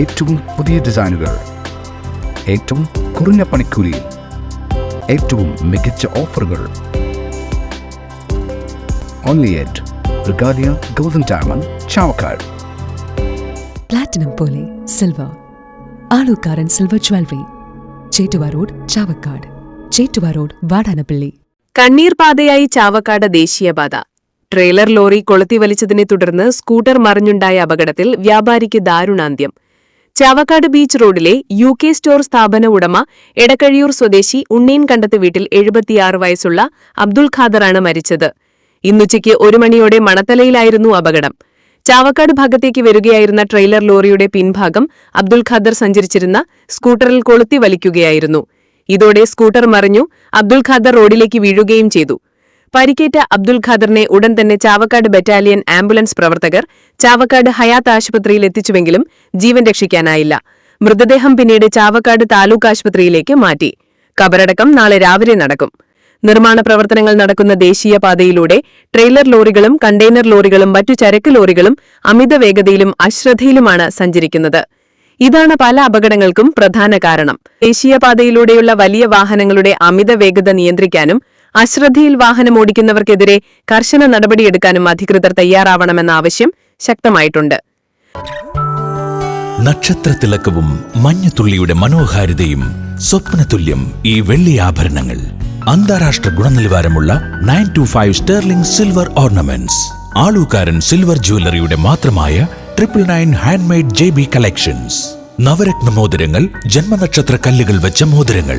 ഏറ്റവും പുതിയ ഡിസൈനുകൾ ഏറ്റവും കുറഞ്ഞ പണിക്കൂലിയിൽ ഏറ്റവും മികച്ച ഓഫറുകൾ. Only at Regalia golden diamond Chavakkad platinum പോലെ silver Alookkaran silver jewellery Chettuva road Chavakkad Chettuva road Vadanappally. കണ്ണീർ പാതയായി ചാവക്കാട് ദേശീയപാത ട്രെയിലർ ലോറി കൊളുത്തി വലിച്ചതിനെ തുടർന്ന് സ്കൂട്ടർ മറിഞ്ഞുണ്ടായ അപകടത്തിൽ വ്യാപാരിക്ക് ദാരുണാന്ത്യം. ചാവക്കാട് ബീച്ച് റോഡിലെ യു കെ സ്റ്റോർ സ്ഥാപന ഉടമ എടക്കഴിയൂർ സ്വദേശി ഉണ്ണീൻ കണ്ടത്ത് വീട്ടിൽ എഴുപത്തിയാറ് വയസ്സുള്ള അബ്ദുൽ ഖാദറാണ് മരിച്ചത്. ഇന്നുച്ചയ്ക്ക് ഒരു മണിയോടെ മണത്തലയിലായിരുന്നു അപകടം. ചാവക്കാട് ഭാഗത്തേക്ക് വരികയായിരുന്ന ട്രെയിലർ ലോറിയുടെ പിൻഭാഗം അബ്ദുൽ ഖാദർ സഞ്ചരിച്ചിരുന്ന സ്കൂട്ടറിൽ കൊളുത്തി വലിക്കുകയായിരുന്നു. ഇതോടെ സ്കൂട്ടർ മറിഞ്ഞു അബ്ദുൽ ഖാദർ റോഡിലേക്ക് വീഴുകയും ചെയ്തു. പരിക്കേറ്റ അബ്ദുൽ ഖാദറിനെ ഉടൻ തന്നെ ചാവക്കാട് ബറ്റാലിയൻ ആംബുലൻസ് പ്രവർത്തകർ ചാവക്കാട് ഹയാത്ത് ആശുപത്രിയിൽ എത്തിച്ചുവെങ്കിലും ജീവൻ രക്ഷിക്കാനായില്ല. മൃതദേഹം പിന്നീട് ചാവക്കാട് താലൂക്ക് ആശുപത്രിയിലേക്ക് മാറ്റി. കബറടക്കം നാളെ രാവിലെ നടക്കും. നിർമ്മാണ പ്രവർത്തനങ്ങൾ നടക്കുന്ന ദേശീയപാതയിലൂടെ ട്രെയിലർ ലോറികളും കണ്ടെയ്നർ ലോറികളും മറ്റു ചരക്ക് ലോറികളും അമിത വേഗതയിലും അശ്രദ്ധയിലുമാണ് സഞ്ചരിക്കുന്നത്. ഇതാണ് പല അപകടങ്ങൾക്കും പ്രധാന കാരണം. ദേശീയപാതയിലൂടെയുള്ള വലിയ വാഹനങ്ങളുടെ അമിത വേഗത നിയന്ത്രിക്കാനും അശ്രദ്ധയിൽ വാഹനം ഓടിക്കുന്നവർക്കെതിരെ കർശന നടപടിയെടുക്കാനും അധികൃതർ തയ്യാറാവണമെന്ന ആവശ്യം ശക്തമായിട്ടുണ്ട്. നക്ഷത്രത്തിളക്കവും മഞ്ഞത്തുള്ളിയുടെ മനോഹാരിതയും സ്വപ്നതുല്യം ഈ വെള്ളി ആഭരണങ്ങൾ. അന്താരാഷ്ട്ര ഗുണനിലവാരമുള്ള nine two five sterling silver ornaments. Alookkaran silver ജ്വല്ലറിയുടെ മാത്രമായ triple nine handmade J B collections. Navratna മോതിരങ്ങൾ ജന്മനക്ഷത്ര കല്ലുകൾ വെച്ച മോതിരങ്ങൾ.